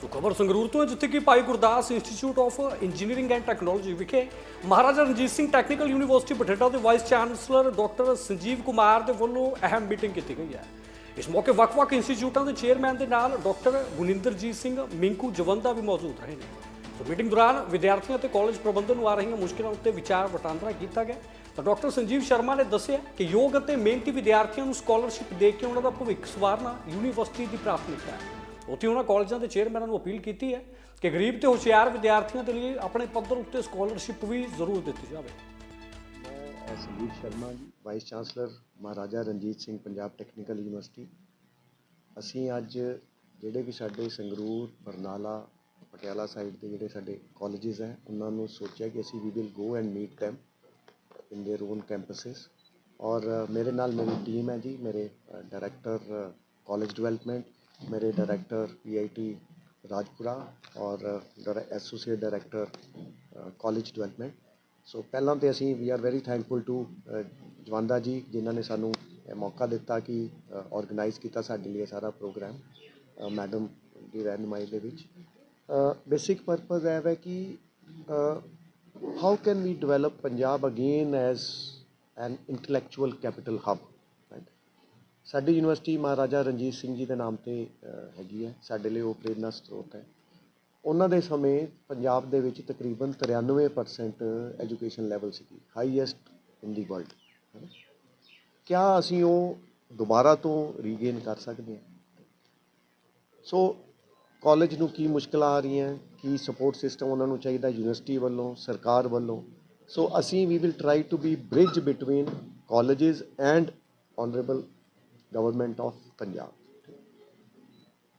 ਸੋ ਖਬਰ ਸੰਗਰੂਰ ਤੋਂ ਹੈ, ਜਿੱਥੇ ਕਿ Bhai Gurdas institute of engineering and technology ਵਿਖੇ ਮਹਾਰਾਜਾ ਰਣਜੀਤ ਸਿੰਘ ਟੈਕਨੀਕਲ ਯੂਨੀਵਰਸਿਟੀ ਬਠਿੰਡਾ ਦੇ vice chancellor doctor Sanjeev Kumar ਦੇ ਵੱਲੋਂ ਅਹਿਮ ਮੀਟਿੰਗ ਕੀਤੀ ਗਈ ਹੈ। ਇਸ ਮੌਕੇ ਵੱਖ-ਵੱਖ ਇੰਸਟੀਚਿਊਟਾਂ ਦੇ ਚੇਅਰਮੈਨ ਦੇ ਨਾਲ ਡਾਕਟਰ ਗੁਨਿੰਦਰਜੀਤ ਸਿੰਘ, ਮਿੰਕੂ ਜਵੰਦਾ ਵੀ ਮੌਜੂਦ ਰਹੇ ਨੇ। ਸੋ ਮੀਟਿੰਗ ਦੌਰਾਨ ਵਿਦਿਆਰਥੀਆਂ ਤੇ ਕਾਲਜ ਪ੍ਰਬੰਧਨ ਨੂੰ ਆ ਰਹੀਆਂ ਮੁਸ਼ਕਲਾਂ ਉੱਤੇ ਵਿਚਾਰ ਵਟਾਂਦਰਾ ਕੀਤਾ ਗਿਆ। ਤਾਂ ਡਾਕਟਰ ਸੰਜੀਵ ਸ਼ਰਮਾ ਨੇ ਦੱਸਿਆ ਕਿ ਯੋਗ ਅਤੇ ਮਿਹਨਤੀ ਵਿਦਿਆਰਥੀਆਂ ਨੂੰ ਸਕਾਲਰਸ਼ਿਪ ਦੇ ਕੇ ਉਹਨਾਂ ਦਾ ਭਵਿੱਖ ਸਵਾਰਨਾ ਯੂਨੀਵਰਸਿਟੀ ਦੀ ਪ੍ਰਾਥਮਿਕਤਾ ਹੈ। ਉੱਥੇ ਉਹਨਾਂ ਕਾਲਜਾਂ ਦੇ ਚੇਅਰਮੈਨਾਂ ਨੂੰ ਅਪੀਲ ਕੀਤੀ ਹੈ ਕਿ ਗਰੀਬ ਤੇ ਹੁਸ਼ਿਆਰ ਵਿਦਿਆਰਥੀਆਂ ਦੇ ਲਈ ਆਪਣੇ ਪੱਧਰ ਉੱਤੇ ਸਕਾਲਰਸ਼ਿਪ ਵੀ ਜ਼ਰੂਰ ਦਿੱਤੀ ਜਾਵੇ ਮੈਂ Sandeep Sharma ji vice chancellor Maharaja Ranjit Singh Punjab technical university ਅਸੀਂ ਅੱਜ ਜਿਹੜੇ ਵੀ ਸਾਡੇ ਸੰਗਰੂਰ ਬਰਨਾਲਾ ਪਟਿਆਲਾ ਸਾਈਡ ਦੇ ਜਿਹੜੇ ਸਾਡੇ ਕਾਲਜਸ ਹੈ ਉਹਨਾਂ ਨੂੰ ਸੋਚਿਆ ਕਿ ਅਸੀਂ we will go and meet them in their own campuses ਔਰ ਅ, ਮੇਰੇ ਨਾਲ ਮੇਰੀ ਟੀਮ ਹੈ ਜੀ ਮੇਰੇ ਡਾਇਰੈਕਟਰ ਕਾਲਜ ਡਿਵੈਲਪਮੈਂਟ ਮੇਰੇ ਡਾਇਰੈਕਟਰ ਪੀਆਈਟੀ ਰਾਜਪੁਰਾ ਔਰ associate director college development so ਪਹਿਲਾਂ ਤੇ ਅਸੀਂ we are very thankful to Jawanda ji ਜਿਨ੍ਹਾਂ ਨੇ ਸਾਨੂੰ ਇਹ ਮੌਕਾ ਦਿੱਤਾ ਕਿ ਆਰਗੇਨਾਈਜ਼ ਕੀਤਾ ਸਾਡੇ ਲਈ ਇਹ ਸਾਰਾ ਪ੍ਰੋਗਰਾਮ ਮੈਡਮ ਦੀ ਰਹਿਨੁਮਾਈ ਦੇ ਵਿੱਚ ਬੇਸਿਕ ਪਰਪਸ ਹੈ ਹੈ ਕਿ how can we develop Punjab again as an intellectual capital hub ਸਾਡੀ ਯੂਨੀਵਰਸਿਟੀ ਮਹਾਰਾਜਾ ਰਣਜੀਤ ਸਿੰਘ ਜੀ ਦੇ ਨਾਮ ਤੇ ਹੈਗੀ ਹੈ। ਸਾਡੇ ਲਈ ਉਹ ਪ੍ਰੇਰਨਾ ਸਰੋਤ ਹੈ। ਉਹਨਾਂ ਦੇ ਸਮੇਂ ਪੰਜਾਬ ਦੇ ਵਿੱਚ ਤਕਰੀਬਨ 93% ਐਜੂਕੇਸ਼ਨ ਲੈਵਲ ਸੀਗੀ ਹਾਈਐਸਟ ਇਨ ਦੀ ਵਰਲਡ ਹੈ ਨਾ? ਕਿਆ ਅਸੀਂ ਉਹ ਦੁਬਾਰਾ ਤੋਂ ਰੀਗੇਨ ਕਰ ਸਕਦੇ ਹਾਂ? ਸੋ ਕਾਲਜ ਨੂੰ ਕੀ ਮੁਸ਼ਕਲਾਂ ਆ ਰਹੀਆਂ, ਕੀ ਸਪੋਰਟ ਸਿਸਟਮ ਉਹਨਾਂ ਨੂੰ ਚਾਹੀਦਾ ਯੂਨੀਵਰਸਿਟੀ ਵੱਲੋਂ, ਸਰਕਾਰ ਵੱਲੋਂ? ਸੋ ਅਸੀਂ we will try to be bridge between colleges and honourable government of Punjab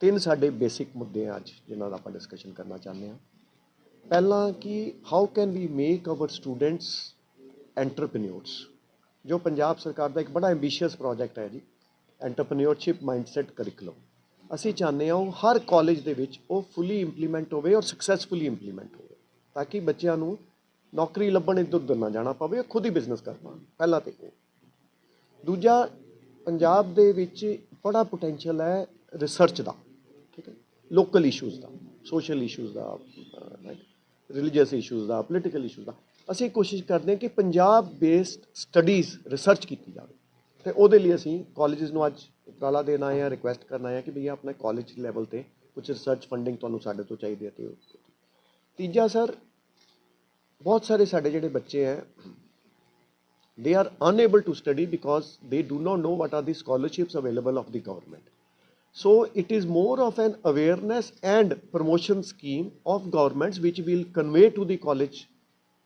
ਤਿੰਨ ਸਾਡੇ ਬੇਸਿਕ ਮੁੱਦੇ ਆ ਅੱਜ, ਜਿਨ੍ਹਾਂ ਦਾ ਆਪਾਂ ਡਿਸਕਸ਼ਨ ਕਰਨਾ ਚਾਹੁੰਦੇ ਹਾਂ। ਪਹਿਲਾਂ ਕਿ how can we make our students entrepreneurs ਜੋ ਪੰਜਾਬ ਸਰਕਾਰ ਦਾ ਇੱਕ ਬੜਾ ਐਂਬੀਸ਼ੀਅਸ ਪ੍ਰੋਜੈਕਟ ਹੈ ਜੀ ਐਂਟਰਪ੍ਰੀਨਿਓਰਸ਼ਿਪ ਮਾਈਂਡਸੈਟ ਕਰਿਕੂਲਮ ਅਸੀਂ ਚਾਹੁੰਦੇ ਹਾਂ ਉਹ ਹਰ ਕਾਲਜ ਦੇ ਵਿੱਚ ਉਹ ਫੁੱਲੀ ਇੰਪਲੀਮੈਂਟ ਹੋਵੇ ਔਰ ਸਕਸੈਸਫੁਲੀ ਇੰਪਲੀਮੈਂਟ ਹੋਵੇ, ਤਾਂ ਕਿ ਬੱਚਿਆਂ ਨੂੰ ਨੌਕਰੀ ਲੱਭਣ ਇੱਧਰ ਉੱਧਰ ਨਾ ਜਾਣਾ ਪਵੇ, ਉਹ ਖੁਦ ਹੀ ਬਿਜ਼ਨਸ ਕਰ ਪਾਉਣ ਪਹਿਲਾ ਤੇ ਉਹ। ਦੂਜਾ ਪੰਜਾਬ ਦੇ ਵਿੱਚ ਬੜਾ ਪੋਟੈਂਸ਼ੀਅਲ ਹੈ ਰਿਸਰਚ ਦਾ, ਠੀਕ ਹੈ ਲੋਕਲ ਇਸ਼ੂਜ਼ ਦਾ ਸੋਸ਼ਲ ਇਸ਼ੂਜ਼ ਦਾ ਰਿਲੀਜੀਅਸ ਇਸ਼ੂਜ਼ ਦਾ ਪੋਲੀਟੀਕਲ ਇਸ਼ੂਜ਼ ਦਾ। ਅਸੀਂ ਕੋਸ਼ਿਸ਼ ਕਰਦੇ ਹਾਂ ਕਿ ਪੰਜਾਬ ਬੇਸਡ ਸਟੱਡੀਜ਼ ਰਿਸਰਚ ਕੀਤੀ ਜਾਵੇ। ਤੇ ਉਹਦੇ ਲਈ ਅਸੀਂ ਕਾਲਜਸ ਨੂੰ ਅੱਜ ਉਪਰਾਲਾ ਦੇਣ ਆਏ ਹਾਂ ਰਿਕੁਐਸਟ ਕਰਨ ਆਏ ਹਾਂ ਕਿ ਭਈਆ ਆਪਣੇ ਕਾਲਜ ਲੈਵਲ ਤੇ ਕੁਝ ਰਿਸਰਚ ਫੰਡਿੰਗ ਤੁਹਾਨੂੰ ਸਾਡੇ ਤੋਂ ਚਾਹੀਦੀ ਹੈ ਤੇ ਤੀਜਾ ਸਰ ਬਹੁਤ ਸਾਰੇ ਸਾਡੇ ਜਿਹੜੇ ਬੱਚੇ ਹੈ they are unable to study because they do not know what are the scholarships available of the government so it is more of an awareness and promotion scheme of governments which will convey to the college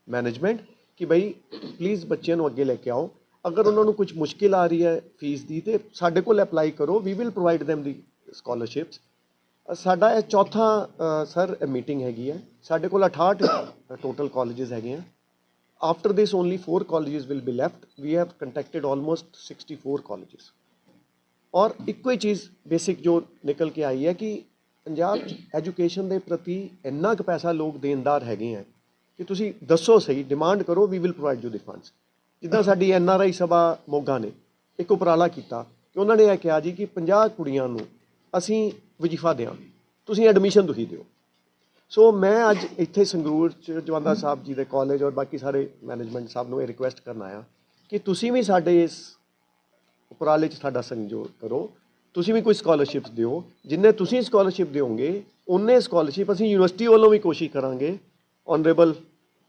management ਕਿ ਬਈ please ਬੱਚਿਆਂ ਨੂੰ ਅੱਗੇ ਲੈ ਕੇ ਆਓ ਅਗਰ ਉਹਨਾਂ ਨੂੰ ਕੁਝ ਮੁਸ਼ਕਿਲ ਆ ਰਹੀ ਹੈ ਫੀਸ ਦੀ ਤੇ ਸਾਡੇ ਕੋਲ ਅਪਲਾਈ ਕਰੋ we will provide them the scholarships uh, ਸਾਡਾ ਇਹ ਚੌਥਾ ਸਰ ਮੀਟਿੰਗ ਹੈਗੀ ਹੈ ਸਾਡੇ ਕੋਲ 68 ਟੋਟਲ ਕਾਲਜਸ ਹੈਗੇ ਆ after this, only four colleges will be left. We have contacted almost 64 colleges. ਔਰ ਇੱਕੋ ਹੀ ਚੀਜ਼ ਬੇਸਿਕ ਜੋ ਨਿਕਲ ਕੇ ਆਈ ਹੈ ਕਿ ਪੰਜਾਬ 'ਚ ਐਜੂਕੇਸ਼ਨ ਦੇ ਪ੍ਰਤੀ ਇੰਨਾ ਕੁ ਪੈਸਾ ਲੋਕ ਦੇਣਦਾਰ ਹੈਗੇ ਆ ਕਿ ਤੁਸੀਂ ਦੱਸੋ ਸਹੀ ਡਿਮਾਂਡ ਕਰੋ we will provide you the funds ਜਿੱਦਾਂ ਸਾਡੀ ਐਨ ਆਰ ਆਈ ਸਭਾ ਮੋਗਾ ਨੇ ਇੱਕ ਉਪਰਾਲਾ ਕੀਤਾ ਕਿ ਉਹਨਾਂ ਨੇ ਇਹ ਕਿਹਾ ਜੀ ਕਿ 50 ਕੁੜੀਆਂ ਨੂੰ ਅਸੀਂ ਵਜ਼ੀਫਾ ਦਿਆਂਗੇ ਤੁਸੀਂ ਐਡਮਿਸ਼ਨ ਤੁਸੀਂ ਦਿਓ ਸੋ ਮੈਂ ਅੱਜ ਇੱਥੇ ਸੰਗਰੂਰ ਚ ਜਵੰਦਾ ਸਾਹਿਬ ਜੀ ਦੇ ਕਾਲਜ ਔਰ ਬਾਕੀ ਸਾਰੇ ਮੈਨੇਜਮੈਂਟ ਸਾਹਿਬ ਨੂੰ ਇਹ ਰਿਕੁਐਸਟ ਕਰਨ ਆਇਆ ਕਿ ਤੁਸੀਂ ਵੀ ਸਾਡੇ ਇਸ ਉਪਰਾਲੇ 'ਚ ਸਾਡਾ ਸੰਯੋਗ ਕਰੋ। ਤੁਸੀਂ ਵੀ ਕੋਈ ਸਕਾਲਰਸ਼ਿਪਸ ਦਿਓ। ਜਿੰਨੇ ਤੁਸੀਂ ਸਕਾਲਰਸ਼ਿਪ ਦਿਓਗੇ ਉਹਨੇ ਸਕਾਲਰਸ਼ਿਪ ਅਸੀਂ ਯੂਨੀਵਰਸਿਟੀ ਵੱਲੋਂ ਵੀ ਕੋਸ਼ਿਸ਼ ਕਰਾਂਗੇ। ਆਨਰੇਬਲ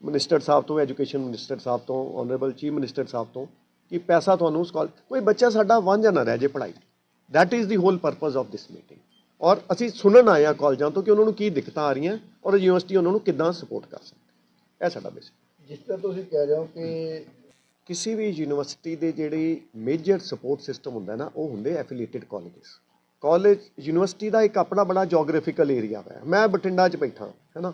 ਮਿਨਿਸਟਰ ਸਾਹਿਬ ਤੋਂ ਐਜੂਕੇਸ਼ਨ ਮਿਨਿਸਟਰ ਸਾਹਿਬ ਤੋਂ ਆਨਰੇਬਲ ਚੀਫ ਮਿਨਿਸਟਰ ਸਾਹਿਬ ਤੋਂ ਕਿ ਪੈਸਾ ਤੁਹਾਨੂੰ ਸਕਾਲ ਕੋਈ ਬੱਚਾ ਸਾਡਾ ਵਾਂਝਾ ਨਾ ਰਹਿ ਜੇ ਪੜ੍ਹਾਈ। That is the whole purpose of this meeting ਔਰ ਅਸੀਂ ਸੁਣਨ ਆਏ ਹਾਂ ਕਾਲਜਾਂ ਤੋਂ ਕਿ ਉਹਨਾਂ ਨੂੰ ਕੀ ਦਿੱਕਤਾਂ ਆ ਰਹੀਆਂ ਔਰ ਯੂਨੀਵਰਸਿਟੀ ਉਹਨਾਂ ਨੂੰ ਕਿੱਦਾਂ ਸਪੋਰਟ ਕਰ ਸਕਦੀ ਇਹ ਸਾਡਾ ਬੇਸਿਕ ਜਿਸ ਤਰ੍ਹਾਂ ਤੁਸੀਂ ਕਹਿ ਰਹੇ ਹੋ ਕਿ ਕਿਸੇ ਵੀ ਯੂਨੀਵਰਸਿਟੀ ਦੇ ਜਿਹੜੇ ਮੇਜਰ ਸਪੋਰਟ ਸਿਸਟਮ ਹੁੰਦਾ ਨਾ ਉਹ ਹੁੰਦੇ ਐਫੀਲੀਏਟਿਡ ਕਾਲਜਸ ਕਾਲਜ ਯੂਨੀਵਰਸਿਟੀ ਦਾ ਇੱਕ ਆਪਣਾ ਬੜਾ ਜੀਓਗ੍ਰਾਫਿਕਲ ਏਰੀਆ ਹੈ ਮੈਂ ਬਠਿੰਡਾ 'ਚ ਬੈਠਾ ਹੈ ਨਾ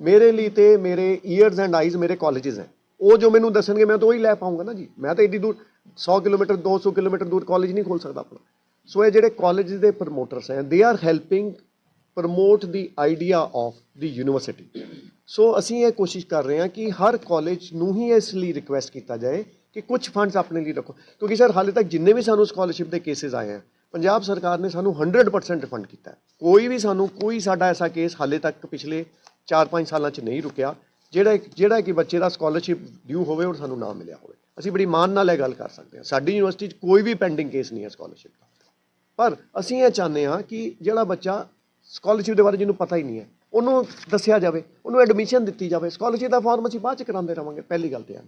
ਮੇਰੇ ਲਈ ਤੇ ਮੇਰੇ ਈਅਰਸ ਐਂਡ ਆਈਜ਼ ਮੇਰੇ ਕਾਲਜਸ ਹੈ। ਉਹ ਜੋ ਮੈਨੂੰ ਦੱਸਣਗੇ ਮੈਂ ਤਾਂ ਉਹੀ ਲੈ ਪਾਉਂਗਾ ਨਾ ਜੀ। ਮੈਂ ਤਾਂ ਏਡੀ ਦੂਰ 100 ਕਿਲੋਮੀਟਰ 200 ਕਿਲੋਮੀਟਰ ਦੂਰ ਕਾਲਜ ਨਹੀਂ ਖੋਲ ਸਕਦਾ ਆਪਣਾ। ਸੋ ਇਹ ਜਿਹੜੇ ਕਾਲਜ ਦੇ ਪ੍ਰਮੋਟਰਸ ਹੈ they are helping promote the idea of the university so ਅਸੀਂ ਇਹ ਕੋਸ਼ਿਸ਼ ਕਰ ਰਹੇ ਹਾਂ ਕਿ ਹਰ ਕਾਲਜ ਨੂੰ ਹੀ ਇਸ ਲਈ ਰਿਕੁਐਸਟ ਕੀਤਾ ਜਾਏ ਕਿ ਕੁਝ ਫੰਡਸ ਆਪਣੇ ਲਈ ਰੱਖੋ। ਕਿਉਂਕਿ ਸਰ ਹਾਲੇ ਤੱਕ ਜਿੰਨੇ ਵੀ ਸਾਨੂੰ ਸਕਾਲਰਸ਼ਿਪ ਦੇ ਕੇਸਿਸ ਆਏ ਹਨ ਪੰਜਾਬ ਸਰਕਾਰ ਨੇ ਸਾਨੂੰ 100% ਰਿਫੰਡ ਕੀਤਾ ਕੋਈ ਵੀ ਸਾਨੂੰ, ਕੋਈ ਸਾਡਾ ਐਸਾ ਕੇਸ ਹਾਲੇ ਤੱਕ ਪਿਛਲੇ 4-5 ਸਾਲਾਂ 'ਚ ਨਹੀਂ ਰੁਕਿਆ, ਜਿਹੜਾ ਜਿਹੜਾ ਕਿ ਬੱਚੇ ਦਾ ਸਕਾਲਰਸ਼ਿਪ ਡਿਊ ਹੋਵੇ ਔਰ ਸਾਨੂੰ ਨਾ ਮਿਲਿਆ ਹੋਵੇ। ਅਸੀਂ ਬੜੀ ਮਾਣ ਨਾਲ ਇਹ ਗੱਲ ਕਰ ਸਕਦੇ ਹਾਂ। ਸਾਡੀ ਯੂਨੀਵਰਸਿਟੀ 'ਚ ਕੋਈ ਵੀ ਪੈਂਡਿੰਗ ਕੇਸ ਨਹੀਂ ਹੈ ਸਕਾਲਰਸ਼ਿਪ ਦਾ। ਪਰ ਅਸੀਂ ਇਹ ਚਾਹੁੰਦੇ ਹਾਂ ਕਿ ਜਿਹੜਾ ਬੱਚਾ ਸਕਾਲਰਸ਼ਿਪ ਦੇ ਬਾਰੇ ਜਿਹਨੂੰ ਪਤਾ ਹੀ ਨਹੀਂ ਹੈ, ਉਹਨੂੰ ਦੱਸਿਆ ਜਾਵੇ, ਉਹਨੂੰ ਐਡਮਿਸ਼ਨ ਦਿੱਤੀ ਜਾਵੇ ਸਕਾਲਰਸ਼ਿਪ ਦਾ ਫਾਰਮ ਅਸੀਂ ਬਾਅਦ ਚ ਕਰਾਉਂਦੇ ਰਵਾਂਗੇ ਪਹਿਲੀ ਗੱਲ ਤੇ ਹੈ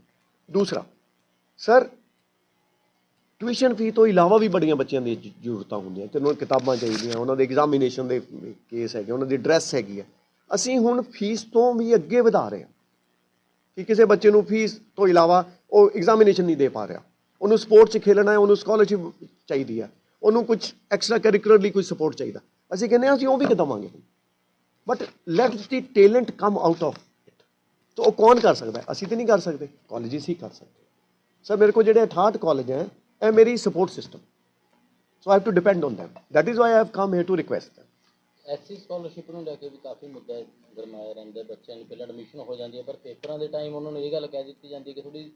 ਦੂਸਰਾ ਸਰ ਟਿਊਸ਼ਨ ਫੀ ਤੋਂ ਇਲਾਵਾ ਵੀ ਬੜੀਆਂ ਬੱਚਿਆਂ ਦੀਆਂ ਜ਼ਰੂਰਤਾਂ ਹੁੰਦੀਆਂ ਤੇ ਉਹਨਾਂ ਨੂੰ ਕਿਤਾਬਾਂ ਚਾਹੀਦੀਆਂ, ਉਹਨਾਂ ਦੇ ਐਗਜ਼ਾਮੀਨੇਸ਼ਨ ਦੇ ਕੇਸ ਹੈਗੇ, ਉਹਨਾਂ ਦੀ ਡਰੈਸ ਹੈਗੀ ਹੈ ਅਸੀਂ ਹੁਣ ਫੀਸ ਤੋਂ ਵੀ ਅੱਗੇ ਵਧਾ ਰਹੇ ਹਾਂ ਕਿ ਕਿਸੇ ਬੱਚੇ ਨੂੰ ਫੀਸ ਤੋਂ ਇਲਾਵਾ ਉਹ ਐਗਜ਼ਾਮੀਨੇਸ਼ਨ ਨਹੀਂ ਦੇ ਪਾ ਰਿਹਾ। ਉਹਨੂੰ ਸਪੋਰਟਸ 'ਚ ਖੇਲਣਾ ਹੈ, ਉਹਨੂੰ ਸਕਾਲਰਸ਼ਿਪ ਚਾਹੀਦੀ ਹੈ ਉਹਨੂੰ ਕੁਝ ਐਕਸਟਰਾ ਕਰਿਕੂਲਰਲੀ ਕੋਈ ਸਪੋਰਟ ਚਾਹੀਦਾ। ਅਸੀਂ ਕਹਿੰਦੇ ਹਾਂ, ਅਸੀਂ ਉਹ ਵੀ ਕਰਾਵਾਂਗੇ but let the talent come out of it ਤਾਂ ਉਹ ਕੌਣ ਕਰ ਸਕਦਾ ਅਸੀਂ ਤੇ ਨਹੀਂ ਕਰ ਸਕਦੇ। ਕਾਲਜਿਸ ਹੀ ਕਰ ਸਕਦੇ ਸਰ ਮੇਰੇ ਕੋਲ ਜਿਹੜੇ 68 ਕਾਲਜ ਹੈ, ਇਹ ਮੇਰੀ support system so I have to depend on them that is why i have come here to request SC scholarship ਨੂੰ ਲੈ ਕੇ ਵੀ ਕਾਫੀ ਮੁੱਦਾ ਗਰਮਾਇਆ ਰਹਿੰਦਾ ਬੱਚਿਆਂ ਦੀ ਪਹਿਲਾਂ ਐਡਮਿਸ਼ਨ ਹੋ ਜਾਂਦੀ ਹੈ, ਪਰ ਪੇਪਰਾਂ ਦੇ ਟਾਈਮ ਉਹਨਾਂ ਨੂੰ ਇਹ ਗੱਲ ਕਹਿ ਦਿੱਤੀ ਜਾਂਦੀ ਕਿ ਥੋੜੀ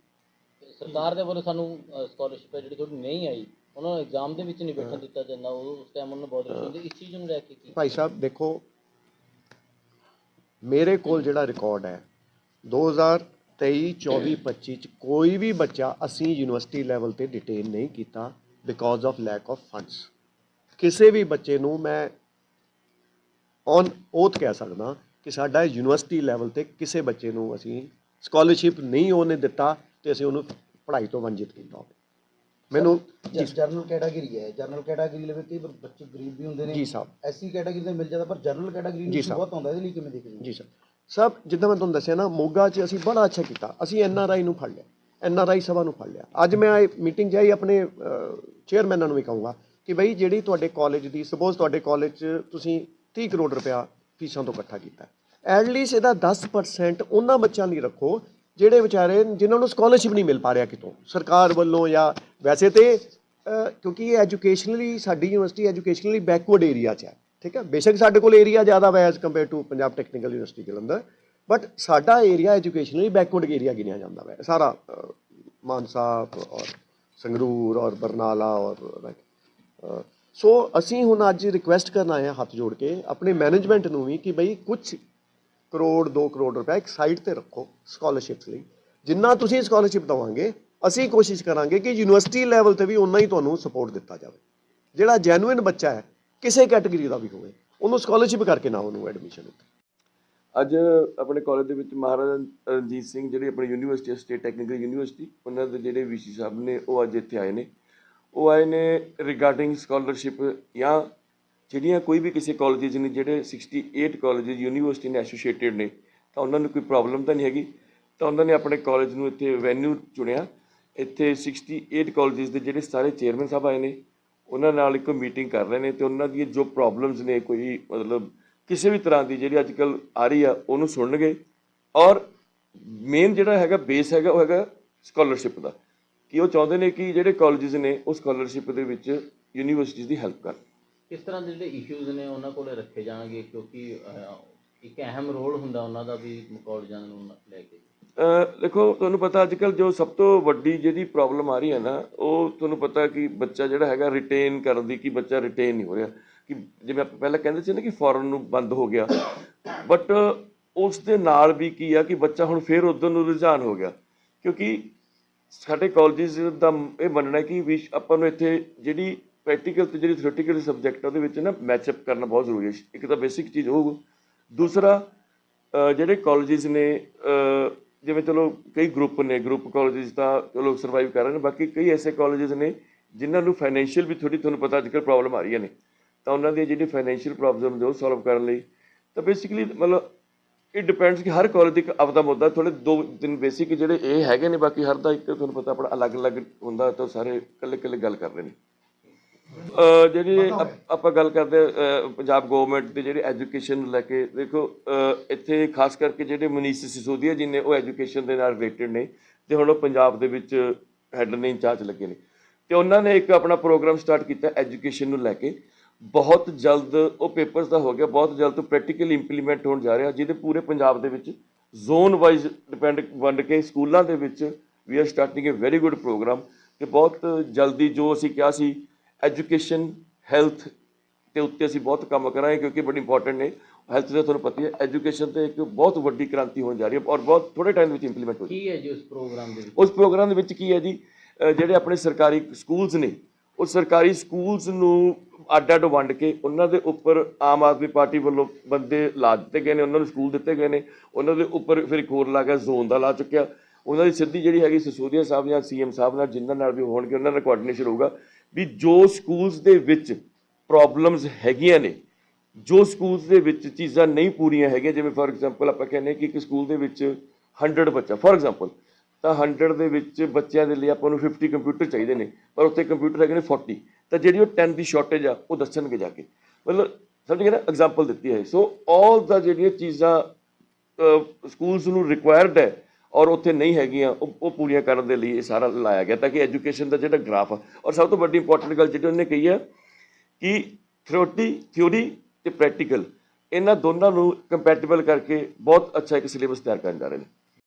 ਸਰਕਾਰ ਦੇ ਵੱਲੋਂ ਸਾਨੂੰ ਸਕਾਲਰਸ਼ਿਪ ਹੈ ਜਿਹੜੀ ਥੋੜੀ ਨਹੀਂ ਆਈ। ਉਹਨਾਂ ਨੂੰ ਐਗਜ਼ਾਮ ਦੇ ਵਿੱਚ ਨਹੀਂ ਬੈਠਣ ਦਿੱਤਾ ਜਾਂਦਾ ਉਹ ਉਸ ਟਾਈਮ ਉਹਨਾਂ ਨੂੰ ਬਹੁਤ ਹੁੰਦੀ ਇਸ ਚੀਜ਼ ਨੂੰ ਲੈ ਕੇ ਕੀ? ਭਾਈ ਸਾਹਿਬ ਦੇਖੋ ਮੇਰੇ ਕੋਲ ਜਿਹੜਾ ਰਿਕਾਰਡ ਹੈ 2023 24 25 ਚ ਕੋਈ ਵੀ ਬੱਚਾ ਅਸੀਂ ਯੂਨੀਵਰਸਿਟੀ ਲੈਵਲ ਤੇ ਡਿਟੇਨ ਨਹੀਂ ਕੀਤਾ because of lack of funds ਕਿਸੇ ਵੀ ਬੱਚੇ ਨੂੰ ਮੈਂ ਔਨ ਓਥ ਕਹਿ ਸਕਦਾ ਕਿ ਸਾਡਾ ਯੂਨੀਵਰਸਿਟੀ ਲੈਵਲ ਤੇ ਕਿਸੇ ਬੱਚੇ ਨੂੰ ਅਸੀਂ ਸਕਾਲਰਸ਼ਿਪ ਨਹੀਂ ਉਹਨੇ ਦਿੱਤਾ ਤੇ ਅਸੀਂ ਉਹਨੂੰ ਪੜ੍ਹਾਈ ਤੋਂ ਵੰਚਿਤ ਕੀਤਾ। ਹੋਵੇ ਮੈਨੂੰ ਜੀ ਜਨਰਲ ਕੈਟਾਗਰੀ ਹੈ ਜਨਰਲ ਕੈਟਾਗਰੀ ਲਈ ਕਈ ਵਾਰ ਬੱਚੇ ਗਰੀਬ ਵੀ ਹੁੰਦੇ ਨੇ। ਜੀ ਸਾਹਿਬ। ਐਸੀ ਕੈਟਾਗਰੀ ਦਾ ਮਿਲ ਜਾਂਦਾ ਪਰ ਜਨਰਲ ਕੈਟਾਗਰੀ ਨੂੰ ਸਾਹਿਬ। ਬਹੁਤ ਆਉਂਦਾ ਇਹਦੇ ਲਈ ਕਿਵੇਂ ਦੇਖਦੇ ਜੀ ਸਰ ਸਭ ਜਿੱਦਾਂ ਮੈਂ ਤੁਹਾਨੂੰ ਦੱਸਿਆ ਨਾ ਮੋਗਾ 'ਚ ਅਸੀਂ ਬੜਾ ਅੱਛਾ ਕੀਤਾ। ਅਸੀਂ ਐਨ ਆਰ ਆਈ ਨੂੰ ਫੜ ਲਿਆ। ਐਨ ਆਰ ਆਈ ਸਭਾ ਨੂੰ ਫੜ ਲਿਆ। ਅੱਜ ਮੈਂ ਮੀਟਿੰਗ 'ਚ ਆਈ ਆਪਣੇ ਚੇਅਰਮੈਨਾਂ ਨੂੰ ਵੀ ਕਹੂੰਗਾ ਕਿ ਬਈ ਜਿਹੜੀ ਤੁਹਾਡੇ ਕਾਲਜ ਦੀ ਸਪੋਜ਼ ਤੁਹਾਡੇ ਕਾਲਜ 'ਚ ਤੁਸੀਂ 30 ਕਰੋੜ ਰੁਪਇਆ ਫੀਸਾਂ ਤੋਂ ਇਕੱਠਾ ਕੀਤਾ। ਐਟਲੀਸਟ ਇਹਦਾ 10% ਉਹਨਾਂ ਬੱਚਿਆਂ ਲਈ ਰੱਖੋ ਜਿਹੜੇ ਵਿਚਾਰੇ ਜਿਨ੍ਹਾਂ ਨੂੰ ਸਕਾਲਰਸ਼ਿਪ ਨਹੀਂ ਮਿਲ ਪਾ ਰਿਹਾ ਕਿਤੋਂ, ਸਰਕਾਰ ਵੱਲੋਂ ਜਾਂ ਵੈਸੇ ਤੇ ਕਿਉਂਕਿ ਇਹ ਐਜੂਕੇਸ਼ਨਲੀ ਸਾਡੀ ਯੂਨੀਵਰਸਿਟੀ ਐਜੂਕੇਸ਼ਨਲੀ ਬੈਕਵਰਡ ਏਰੀਆ 'ਚ ਹੈ, ਠੀਕ ਹੈ? ਬੇਸ਼ੱਕ ਸਾਡੇ ਕੋਲ ਏਰੀਆ ਜ਼ਿਆਦਾ ਹੈ as compare to Punjab technical university Jalandhar but ਸਾਡਾ ਏਰੀਆ ਐਜੂਕੇਸ਼ਨਲੀ ਬੈਕਵਰਡ ਏਰੀਆ ਗਿਣਿਆ ਜਾਂਦਾ ਹੈ ਸਾਰਾ ਮਾਨਸਾ ਔਰ ਸੰਗਰੂਰ ਔਰ ਬਰਨਾਲਾ ਔਰ ਸੋ ਅਸੀਂ ਹੁਣ ਅੱਜ ਰਿਕੁਐਸਟ ਕਰਨਾ ਆਏ ਹੱਥ ਜੋੜ ਕੇ, ਆਪਣੇ ਮੈਨੇਜਮੈਂਟ ਨੂੰ ਵੀ ਕਿ ਬਈ ਕੁਝ ਕਰੋੜ 2 ਕਰੋੜ ਰੁਪਏ ਇੱਕ ਸਾਈਡ ਤੇ ਰੱਖੋ ਸਕਾਲਰਸ਼ਿਪਸ ਲਈ। ਜਿੰਨਾ ਤੁਸੀਂ ਸਕਾਲਰਸ਼ਿਪ ਦਵਾਂਗੇ, ਅਸੀਂ ਕੋਸ਼ਿਸ਼ ਕਰਾਂਗੇ ਕਿ ਯੂਨੀਵਰਸਿਟੀ ਲੈਵਲ ਤੇ ਵੀ ਉਨਾ ਹੀ ਤੁਹਾਨੂੰ ਸਪੋਰਟ ਦਿੱਤਾ ਜਾਵੇ। ਜਿਹੜਾ ਜੈਨੂਇਨ ਬੱਚਾ ਹੈ, ਕਿਸੇ ਕੈਟਾਗਰੀ ਦਾ ਵੀ ਹੋਵੇ, ਉਹਨੂੰ ਸਕਾਲਰਸ਼ਿਪ ਕਰਕੇ ਨਾ ਉਹਨੂੰ ਐਡਮਿਸ਼ਨ ਦਿੱਤਾ ਅੱਜ ਆਪਣੇ ਕਾਲਜ ਦੇ ਵਿੱਚ ਮਹਾਰਾਜਾ ਰਣਜੀਤ ਸਿੰਘ ਜਿਹੜੀ ਆਪਣੀ ਯੂਨੀਵਰਸਿਟੀ ਸਟੇਟ ਟੈਕਨੀਕਲ ਯੂਨੀਵਰਸਿਟੀ ਉਹਨਾਂ ਦੇ ਜਿਹੜੇ ਵੀਸੀ ਸਾਹਿਬ ਨੇ, ਉਹ ਅੱਜ ਇੱਥੇ ਆਏ ਨੇ। ਉਹ ਆਏ ਨੇ ਰਿਗਾਰਡਿੰਗ ਸਕਾਲਰਸ਼ਿਪ ਜਾਂ ਜਿਹੜੀਆਂ ਕੋਈ ਵੀ ਕਿਸੇ ਕਾਲਜਿਸ ਨੇ, ਜਿਹੜੇ 68 ਕਾਲਜਿਸ ਯੂਨੀਵਰਸਿਟੀ ਨੇ ਐਸੋਸੀਏਟਿਡ ਨੇ, ਤਾਂ ਉਹਨਾਂ ਨੂੰ ਕੋਈ ਪ੍ਰੋਬਲਮ ਤਾਂ ਨਹੀਂ ਹੈਗੀ। ਤਾਂ ਉਹਨਾਂ ਨੇ ਆਪਣੇ ਕਾਲਜ ਨੂੰ ਇੱਥੇ ਵੈਨਿਊ ਚੁਣਿਆ। ਇੱਥੇ 68 ਕਾਲਜਿਸ ਦੇ ਜਿਹੜੇ ਸਾਰੇ ਚੇਅਰਮੈਨ ਸਾਹਿਬ ਆਏ ਨੇ, ਉਹਨਾਂ ਨਾਲ ਇੱਕ ਮੀਟਿੰਗ ਕਰ ਰਹੇ ਨੇ ਤੇ ਉਹਨਾਂ ਦੀਆਂ ਜੋ ਪ੍ਰੋਬਲਮਸ ਨੇ, ਕੋਈ ਮਤਲਬ ਕਿਸੇ ਵੀ ਤਰ੍ਹਾਂ ਦੀ ਜਿਹੜੀ ਅੱਜ ਕੱਲ ਆ ਰਹੀ ਆ, ਉਹਨੂੰ ਸੁਣਨਗੇ। ਔਰ ਮੇਨ ਜਿਹੜਾ ਹੈਗਾ ਬੇਸ ਹੈਗਾ, ਉਹ ਹੈਗਾ ਸਕਾਲਰਸ਼ਿਪ ਦਾ। ਕਿ ਉਹ ਚਾਹੁੰਦੇ ਨੇ ਕਿ ਜਿਹੜੇ ਕਾਲਜਿਸ ਨੇ, ਉਹ ਸਕਾਲਰਸ਼ਿਪ ਦੇ ਵਿੱਚ ਯੂਨੀਵਰਸਿਟੀਜ਼ ਦੀ ਹੈਲਪ ਕਰਨ। ਕਿਸ ਤਰ੍ਹਾਂ ਦੇ ਜਿਹੜੇ ਇਸ਼ੂਜ਼ ਨੇ ਉਹਨਾਂ ਕੋਲੇ ਰੱਖੇ ਜਾਣਗੇ ਕਿਉਂਕਿ ਅਹ, ਇੱਕ ਅਹਿਮ ਰੋਲ ਹੁੰਦਾ ਉਹਨਾਂ ਦਾ ਵੀ ਕਾਲਜਾਂ ਨੂੰ ਲੈ ਕੇ। ਅਹ ਦੇਖੋ ਤੁਹਾਨੂੰ ਪਤਾ ਅੱਜ ਕੱਲ ਜੋ ਸਭ ਤੋਂ ਵੱਡੀ ਜਿਹੜੀ ਪ੍ਰੋਬਲਮ ਆ ਰਹੀ ਹੈ ਨਾ ਉਹ ਤੁਹਾਨੂੰ ਪਤਾ ਕਿ ਬੱਚਾ ਜਿਹੜਾ ਹੈਗਾ ਰਿਟੇਨ ਕਰਨ ਦੀ ਕਿ ਬੱਚਾ ਰਿਟੇਨ ਨਹੀਂ ਹੋ ਰਿਹਾ। ਕਿ ਜਿਵੇਂ ਆਪਾਂ ਪਹਿਲਾਂ ਕਹਿੰਦੇ ਸੀ ਨਾ ਕਿ ਫੋਰਨ ਨੂੰ ਬੰਦ ਹੋ ਗਿਆ। ਬਟ ਉਸ ਦੇ ਨਾਲ ਵੀ ਕੀ ਆ ਕਿ ਬੱਚਾ ਹੁਣ ਫੇਰ ਉਧਰ ਨੂੰ ਰੁਝਾਨ ਹੋ ਗਿਆ। ਕਿਉਂਕਿ ਸਾਡੇ ਕਾਲਜਿਸ ਦਾ ਇਹ ਮੰਨਣਾ ਹੈ ਕਿ ਵੀ ਆਪਾਂ ਨੂੰ ਇੱਥੇ ਜਿਹੜੀ ਪ੍ਰੈਕਟੀਕਲ ਤੇ ਜਿਹੜੀ ਥਿਓਰੀਟੀਕਲ ਸਬਜੈਕਟ ਉਹਦੇ ਵਿੱਚ ਨਾ ਮੈਚਅਪ ਕਰਨਾ ਬਹੁਤ ਜ਼ਰੂਰੀ ਹੈ। ਇੱਕ ਤਾਂ ਬੇਸਿਕ ਚੀਜ਼ ਹੋਊ ਦੂਸਰਾ ਜਿਹੜੇ ਕਾਲਜਿਸ ਨੇ ਜਿਵੇਂ ਚਲੋ ਕਈ ਗਰੁੱਪ ਨੇ ਗਰੁੱਪ ਕਾਲਜਿਸ ਤਾਂ ਚਲੋ ਸਰਵਾਈਵ ਕਰ ਰਹੇ ਨੇ, ਬਾਕੀ ਕਈ ਐਸੇ ਕਾਲਜਿਸ ਨੇ ਜਿਨ੍ਹਾਂ ਨੂੰ ਫਾਈਨੈਂਸ਼ੀਅਲ ਵੀ ਥੋੜੀ ਤੁਹਾਨੂੰ ਪਤਾ ਅੱਜਕੱਲ ਪ੍ਰੋਬਲਮ ਆ ਰਹੀਆਂ ਨੇ। ਤਾਂ ਉਹਨਾਂ ਦੀ ਜਿਹੜੀ ਫਾਈਨੈਂਸ਼ੀਅਲ ਪ੍ਰੋਬਲਮ ਜੋ ਸੋਲਵ ਕਰਨ ਲਈ। ਤਾਂ ਬੇਸਿਕਲੀ ਮਤਲਬ ਇਟ ਡਿਪੈਂਡਸ ਕਿ ਹਰ ਕਾਲਜ ਦੀ ਇੱਕ ਆਪਦਾ ਮੁੱਦਾ ਥੋੜੇ ਦੋ ਤਿੰਨ ਬੇਸਿਕ ਜਿਹੜੇ ਇਹ ਹੈਗੇ ਨੇ, ਬਾਕੀ ਹਰ ਦਾ ਇੱਕ ਤੁਹਾਨੂੰ ਪਤਾ ਆਪਣਾ ਅਲੱਗ-ਅਲੱਗ ਹੁੰਦਾ, ਤਾਂ ਸਾਰੇ ਇਕੱਲੇ-ਇਕੱਲੇ ਗੱਲ ਕਰ ਰਹੇ ਨੇ। ਜਿਹੜੀ ਆਪ- ਗੱਲ ਕਰਦੇ ਪੰਜਾਬ ਗਵਰਨਮੈਂਟ ਦੇ ਜਿਹੜੇ ਐਜੂਕੇਸ਼ਨ ਨੂੰ ਲੈ ਕੇ ਦੇਖੋ ਇੱਥੇ ਖਾਸ ਕਰਕੇ ਜਿਹੜੇ ਮਨੀਸ਼ ਸਿਸੋਦੀਆ ਜੀ ਨੇ ਉਹ ਐਜੂਕੇਸ਼ਨ ਦੇ ਨਾਲ ਰਿਲੇਟਡ ਨੇ ਤੇ ਹੁਣ ਉਹ ਪੰਜਾਬ ਦੇ ਵਿੱਚ ਹੈੱਡ ਨੇ ਇੰਚਾਰਜ ਲੱਗੇ ਨੇ। ਤੇ ਉਹਨਾਂ ਨੇ ਇੱਕ ਆਪਣਾ ਪ੍ਰੋਗਰਾਮ ਸਟਾਰਟ ਕੀਤਾ ਐਜੂਕੇਸ਼ਨ ਨੂੰ ਲੈ ਕੇ। ਬਹੁਤ ਜਲਦ ਉਹ ਪੇਪਰਸ ਦਾ ਹੋ ਗਿਆ ਬਹੁਤ ਜਲਦ ਤੋਂ ਪ੍ਰੈਕਟੀਕਲ ਇੰਪਲੀਮੈਂਟ ਹੋਣ ਜਾ ਰਿਹਾ ਜਿਹਦੇ ਪੂਰੇ ਪੰਜਾਬ ਦੇ ਵਿੱਚ ਜ਼ੋਨ ਵਾਈਜ਼ ਡਿਪੈਂਡ ਵੰਡ ਕੇ ਸਕੂਲਾਂ ਦੇ ਵਿੱਚ we are starting a very good programme ਤੇ ਬਹੁਤ ਜਲਦੀ ਜੋ ਅਸੀਂ ਕਿਹਾ ਸੀ ਐਜੂਕੇਸ਼ਨ ਹੈਲਥ ਤੇ ਉੱਤੇ ਅਸੀਂ ਬਹੁਤ ਕੰਮ ਕਰਾਂਗੇ ਕਿਉਂਕਿ ਬੜੀ ਇੰਪੋਰਟੈਂਟ ਨੇ। ਹੈਲਥ ਦਾ ਤੁਹਾਨੂੰ ਪਤਾ ਹੀ ਐਜੂਕੇਸ਼ਨ ਤੇ ਇੱਕ ਬਹੁਤ ਵੱਡੀ ਕ੍ਰਾਂਤੀ ਹੋਣ ਜਾ ਰਹੀ ਹੈ ਔਰ ਬਹੁਤ ਥੋੜੇ ਟਾਈਮ ਵਿੱਚ ਇੰਪਲੀਮੈਂਟ ਹੋ ਜਾਏਗੀ ਕੀ ਹੈ ਜੀ ਉਸ ਪ੍ਰੋਗਰਾਮ ਦੇ ਵਿੱਚ? ਉਸ ਪ੍ਰੋਗਰਾਮ ਦੇ ਵਿੱਚ ਕੀ ਹੈ ਜੀ? ਜਿਹੜੇ ਆਪਣੇ ਸਰਕਾਰੀ ਸਕੂਲਸ ਨੇ ਉਹ ਸਰਕਾਰੀ ਸਕੂਲਸ ਨੂੰ ਅੱਡ ਅੱਡ ਵੰਡ ਕੇ ਉਹਨਾਂ ਦੇ ਉੱਪਰ ਆਮ ਆਦਮੀ ਪਾਰਟੀ ਵੱਲੋਂ ਬੰਦੇ ਲਾ ਦਿੱਤੇ ਗਏ ਨੇ ਉਹਨਾਂ ਨੂੰ ਸਕੂਲ ਦਿੱਤੇ ਗਏ ਨੇ। ਉਹਨਾਂ ਦੇ ਉੱਪਰ ਫਿਰ ਇੱਕ ਹੋਰ ਲਾ ਗਿਆ ਜ਼ੋਨ ਦਾ ਲਾ ਚੁੱਕਿਆ। ਉਹਨਾਂ ਦੀ ਸਿੱਧੀ ਜਿਹੜੀ ਹੈਗੀ ਸਿਸੋਦੀਆ ਸਾਹਿਬ ਜਾਂ ਸੀਐਮ ਸਾਹਿਬ ਨਾਲ ਜਿਨ੍ਹਾਂ ਨਾਲ ਵੀ ਹੋਣਗੇ ਉਹਨਾਂ ਨਾਲ ਕੋਆਰਡੀਨੇਸ਼ਨ ਹੋਊਗਾ। ਵੀ ਜੋ ਸਕੂਲਸ ਦੇ ਵਿੱਚ ਪ੍ਰੋਬਲਮਸ ਹੈਗੀਆਂ ਨੇ, ਜੋ ਸਕੂਲਸ ਦੇ ਵਿੱਚ ਚੀਜ਼ਾਂ ਨਹੀਂ ਪੂਰੀਆਂ ਹੈਗੀਆਂ, ਜਿਵੇਂ ਫੋਰ ਐਗਜ਼ਾਮਪਲ ਆਪਾਂ ਕਹਿੰਦੇ ਕਿ ਇੱਕ ਸਕੂਲ ਦੇ ਵਿੱਚ 100 ਬੱਚਾ ਫੋਰ ਐਗਜ਼ਾਮਪਲ ਤਾਂ 100 ਦੇ ਵਿੱਚ ਬੱਚਿਆਂ ਦੇ ਲਈ ਆਪਾਂ ਨੂੰ 50 ਕੰਪਿਊਟਰ ਚਾਹੀਦੇ ਨੇ, ਪਰ ਉੱਥੇ ਕੰਪਿਊਟਰ ਹੈਗੇ ਨੇ 40 ਤਾਂ ਜਿਹੜੀ ਉਹ 10 ਦੀ ਸ਼ਾਰਟੇਜ ਆ, ਉਹ ਦੱਸਣਗੇ ਜਾ ਕੇ। ਮਤਲਬ ਸਮਝ ਗਏ ਨਾ? ਐਗਜ਼ਾਮਪਲ ਦਿੱਤੀ ਹੈ। ਸੋ ਆਲ ਦਾ ਜਿਹੜੀਆਂ ਚੀਜ਼ਾਂ ਸਕੂਲਸ ਨੂੰ ਰਿਕੁਆਇਰਡ ਹੈ ਔਰ ਉੱਥੇ ਨਹੀਂ ਹੈਗੀਆਂ, ਉਹ ਉਹ ਪੂਰੀਆਂ ਕਰਨ ਦੇ ਲਈ ਇਹ ਸਾਰਾ ਲਾਇਆ ਗਿਆ, ਤਾਂ ਕਿ ਐਜੂਕੇਸ਼ਨ ਦਾ ਜਿਹੜਾ ਗ੍ਰਾਫ ਆ, ਔਰ ਸਭ ਤੋਂ ਵੱਡੀ ਇੰਪੋਰਟੈਂਟ ਗੱਲ ਜਿਹੜੀ ਉਹਨੇ ਕਹੀ ਹੈ ਕਿ ਥਿਓਰੀ ਥਿਊਰੀ ਤੇ ਪ੍ਰੈਕਟੀਕਲ ਇਹਨਾਂ ਦੋਨਾਂ ਨੂੰ ਕੰਪੈਟੀਬਲ ਕਰਕੇ ਬਹੁਤ ਅੱਛਾ ਇੱਕ ਸਿਲੇਬਸ ਤਿਆਰ ਕਰਨ ਜਾ ਰਹੇ ਨੇ।